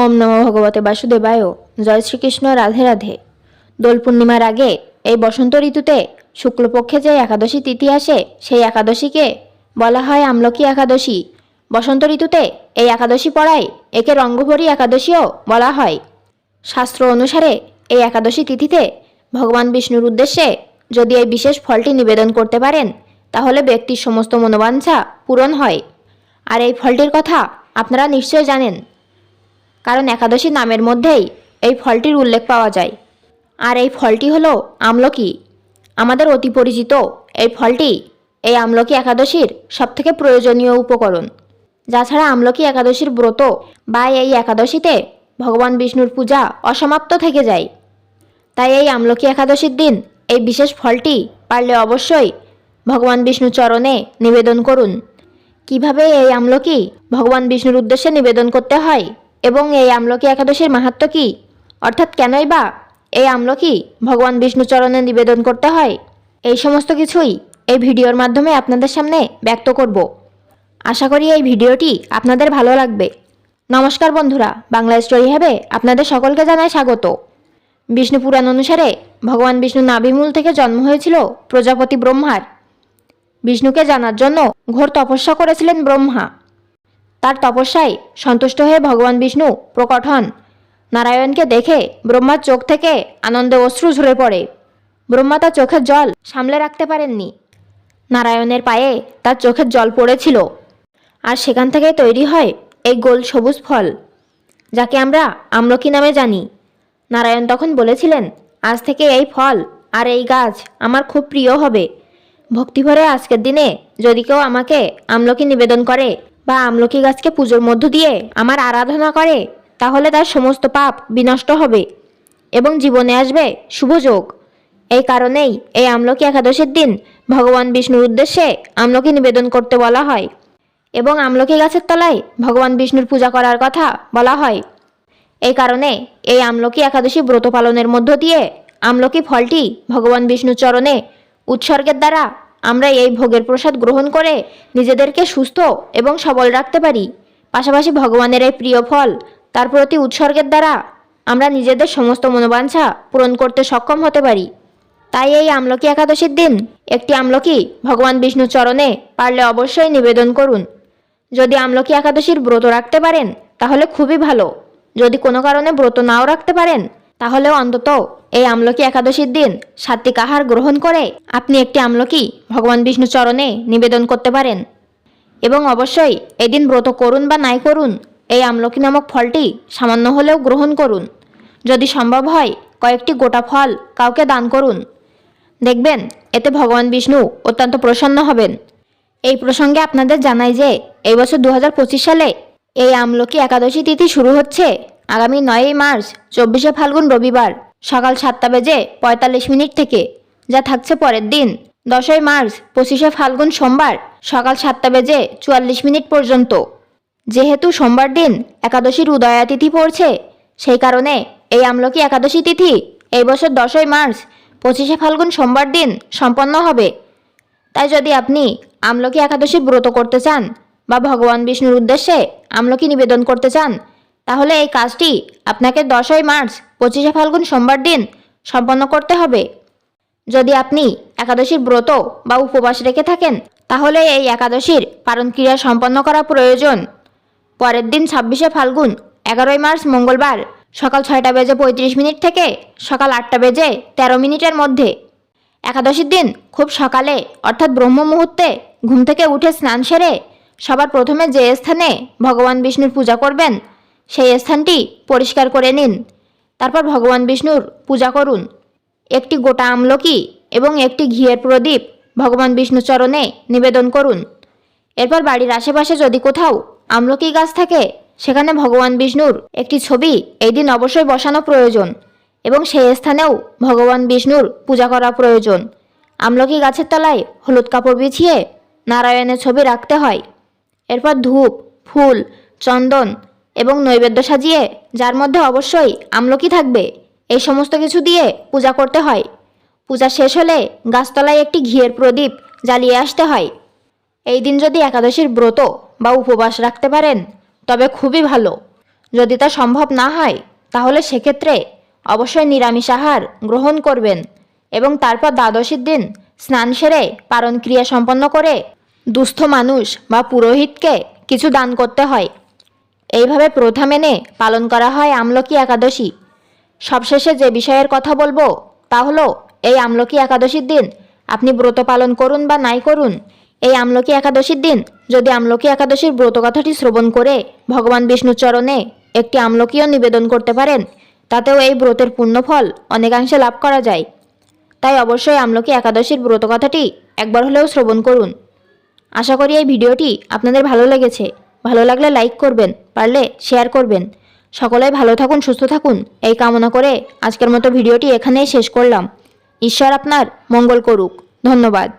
ওম নম ভগবতে বাসুদেবায় জয় শ্রীকৃষ্ণ, রাধে রাধে। দোল পূর্ণিমার আগে এই বসন্ত ঋতুতে শুক্লপক্ষে যে একাদশী তিথি আসে, সেই একাদশীকে বলা হয় আমলকি একাদশী। বসন্ত ঋতুতে এই একাদশী পড়ায় একে রঙ্গভরী একাদশীও বলা হয়। শাস্ত্র অনুসারে এই একাদশী তিথিতে ভগবান বিষ্ণুর উদ্দেশ্যে যদি এই বিশেষ ফলটি নিবেদন করতে পারেন, তাহলে ব্যক্তির সমস্ত মনোবাঞ্ছা পূরণ হয়। আর এই ফলটির কথা আপনারা নিশ্চয় জানেন। কারণ একাদশী নামের মধ্যেই এই ফলটির উল্লেখ পাওয়া যায়। আর এই ফলটি হলো আমলকি। আমাদের অতি পরিচিত এই ফলটি এই আমলকি একাদশীর সবথেকে প্রয়োজনীয় উপকরণ। যা ছাড়া আমলকি একাদশীর ব্রত বা এই একাদশীতে ভগবান বিষ্ণুর পূজা অসমাপ্ত থেকে যায়। তাই এই আমলকি একাদশীর দিন এই বিশেষ ফলটি পারলে অবশ্যই ভগবান বিষ্ণু চরণে নিবেদন করুন। কীভাবে এই আমলকি ভগবান বিষ্ণুর উদ্দেশ্যে নিবেদন করতে হয়? এবং এই আমলকি একাদশীর মাহাত্ম কি? অর্থাৎ কেনই বা এই আমলকি ভগবান বিষ্ণুচরণে নিবেদন করতে হয়? এই সমস্ত কিছুই এই ভিডিওর মাধ্যমে আপনাদের সামনে ব্যক্ত করব। আশা করি এই ভিডিওটি আপনাদের ভালো লাগবে। নমস্কার বন্ধুরা বাংলা স্টোরি হবে আপনাদের সকলকে জানাই স্বাগত। বিষ্ণু পুরাণ অনুসারে ভগবান বিষ্ণু নাভিমূল থেকে জন্ম হয়েছিল প্রজাপতি ব্রহ্মার। বিষ্ণুকে জানার জন্য ঘোর তপস্যা করেছিলেন ব্রহ্মা। তার তপস্যায় সন্তুষ্ট হয়ে ভগবান বিষ্ণু প্রকট হন। নারায়ণকে দেখে ব্রহ্মার চোখ থেকে আনন্দে অশ্রু ঝরে পড়ে। ব্রহ্মা তার চোখের জল সামলে রাখতে পারেননি। নারায়ণের পায়ে তার চোখের জল পড়েছিল। আর সেখান থেকেই তৈরি হয় এই গোল সবুজ ফল, যাকে আমরা আমলকি নামে জানি। নারায়ণ তখন বলেছিলেন, আজ থেকে এই ফল আর এই গাছ আমার খুব প্রিয় হবে। ভক্তিভরে আজকের দিনে যদি কেউ আমাকে আমলকি নিবেদন করে বা আমলকি গাছকে পুজোর মধ্য দিয়ে আমার আরাধনা করে, তাহলে তার সমস্ত পাপ বিনষ্ট হবে এবং জীবনে আসবে শুভযোগ এই কারণেই এই আমলকি একাদশীর দিন ভগবান বিষ্ণুর উদ্দেশ্যে আমলকি নিবেদন করতে বলা হয় এবং আমলকি গাছের তলায় ভগবান বিষ্ণুর পূজা করার কথা বলা হয়। এই কারণে এই আমলকি একাদশী ব্রত পালনের মধ্য দিয়ে আমলকি ফলটি ভগবান বিষ্ণুর চরণে উৎসর্গের দ্বারা আমরা এই ভোগের প্রসাদ গ্রহণ করে নিজেদেরকে সুস্থ এবং সবল রাখতে পারি। পাশাপাশি ভগবানের এই প্রিয় ফল, তার প্রতি উৎসর্গের দ্বারা আমরা নিজেদের সমস্ত মনোবাঞ্ছা পূরণ করতে সক্ষম হতে পারি। তাই এই আমলকি একাদশীর দিন একটি আমলকি ভগবান বিষ্ণু চরণে পারলে অবশ্যই নিবেদন করুন। যদি আমলকি একাদশীর ব্রত রাখতে পারেন, তাহলে খুবই ভালো। যদি কোনো কারণে ব্রত নাও রাখতে পারেন তাহলেও অন্তত এই আমলকি একাদশীর দিন সাত্বিক আহার গ্রহণ করে আপনি একটি আমলকি ভগবান বিষ্ণু চরণে নিবেদন করতে পারেন। এবং অবশ্যই এদিন ব্রত করুন বা নাই করুন, এই আমলকি নামক ফলটি সামান্য হলেও গ্রহণ করুন। যদি সম্ভব হয়, কয়েকটি গোটা ফল কাউকে দান করুন। দেখবেন, এতে ভগবান বিষ্ণু অত্যন্ত প্রসন্ন হবেন। এই প্রসঙ্গে আপনাদের জানাই যে, এই বছর দু হাজার পঁচিশ সালে এই আমলকি একাদশী তিথি শুরু হচ্ছে। আগামী নয়ই মার্চ, চব্বিশে ফাল্গুন রবিবার, সকাল সাতটা বেজে পঁয়তাল্লিশ মিনিট থেকে, যা থাকছে পরের দিন। দশই মার্চ, পঁচিশে ফাল্গুন সোমবার, সকাল সাতটা বেজে চুয়াল্লিশ মিনিট পর্যন্ত। যেহেতু সোমবার দিন একাদশীর উদয়া তিথি পড়ছে, সেই কারণে এই আমলকি একাদশী তিথি এই বছর দশই মার্চ, পঁচিশে ফাল্গুন সোমবার দিন সম্পন্ন হবে। তাই যদি আপনি আমলকি একাদশীর ব্রত করতে চান বা ভগবান বিষ্ণুর উদ্দেশ্যে আমলকি নিবেদন করতে চান তাহলে এই কাজটি আপনাকে দশই মার্চ, পঁচিশে ফাল্গুন সোমবার দিন সম্পন্ন করতে হবে। যদি আপনি একাদশীর ব্রত বা উপবাস রেখে থাকেন, তাহলে এই একাদশীর পালন ক্রিয়া সম্পন্ন করা প্রয়োজন। পরের দিন ছাব্বিশে ফাল্গুন, এগারোই মার্চ, মঙ্গলবার, সকাল ছয়টা বেজে পঁয়ত্রিশ মিনিট থেকে সকাল আটটা বেজে তেরো মিনিটের মধ্যে। একাদশীর দিন খুব সকালে, অর্থাৎ ব্রহ্ম মুহূর্তে ঘুম থেকে উঠে স্নান সেরে সবার প্রথমে যে স্থানে ভগবান বিষ্ণুর পূজা করবেন সেই স্থানটি পরিষ্কার করে নিন। তারপর ভগবান বিষ্ণুর পূজা করুন। একটি গোটা আমলকি এবং একটি ঘিয়ের প্রদীপ ভগবান বিষ্ণু চরণে নিবেদন করুন। এরপর বাড়ির আশেপাশে যদি কোথাও আমলকি গাছ থাকে, সেখানে ভগবান বিষ্ণুর একটি ছবি এই দিন অবশ্যই বসানো প্রয়োজন এবং সেই স্থানেও ভগবান বিষ্ণুর পূজা করা প্রয়োজন। আমলকি গাছের তলায় হলুদ কাপড় বিছিয়ে নারায়ণের ছবি রাখতে হয়। এরপর ধূপ, ফুল, চন্দন এবং নৈবেদ্য সাজিয়ে, যার মধ্যে অবশ্যই আমলকি থাকবে, এই সমস্ত কিছু দিয়ে পূজা করতে হয়। পূজা শেষ হলে গাছতলায় একটি ঘিয়ের প্রদীপ জ্বালিয়ে আসতে হয়। এই দিন যদি একাদশীর ব্রত বা উপবাস রাখতে পারেন, তবে খুবই ভালো। যদি তা সম্ভব না হয়, তাহলে সেক্ষেত্রে অবশ্যই নিরামিষ আহার গ্রহণ করবেন এবং তারপর দ্বাদশীর দিন স্নান সেরে পারণ ক্রিয়া সম্পন্ন করে দুস্থ মানুষ বা পুরোহিতকে কিছু দান করতে হয়। এইভাবে প্রথা মেনে পালন করা হয় আমলকি একাদশী। সবশেষে যে বিষয়ের কথা বলব, তা হলো, এই আমলকি একাদশীর দিন আপনি ব্রত পালন করুন বা নাই করুন, এই আমলকি একাদশীর দিন যদি আমলকি একাদশীর ব্রত কথাটি শ্রবণ করে ভগবান বিষ্ণুর চরণে একটি আমলকিও নিবেদন করতে পারেন, তাতেও এই ব্রতের পুণ্যফল অনেকাংশে লাভ করা যায়। তাই অবশ্যই আমলকি একাদশীর ব্রত কথাটি একবার হলেও শ্রবণ করুন। আশা করি এই ভিডিওটি আপনাদের ভালো লেগেছে। ভালো লাগলে লাইক করবেন, পারলে শেয়ার করবেন। সকলেই ভালো থাকুন, সুস্থ থাকুন, এই কামনা করে আজকের মতো ভিডিওটি এখানেই শেষ করলাম। ঈশ্বর আপনার মঙ্গল করুক। ধন্যবাদ।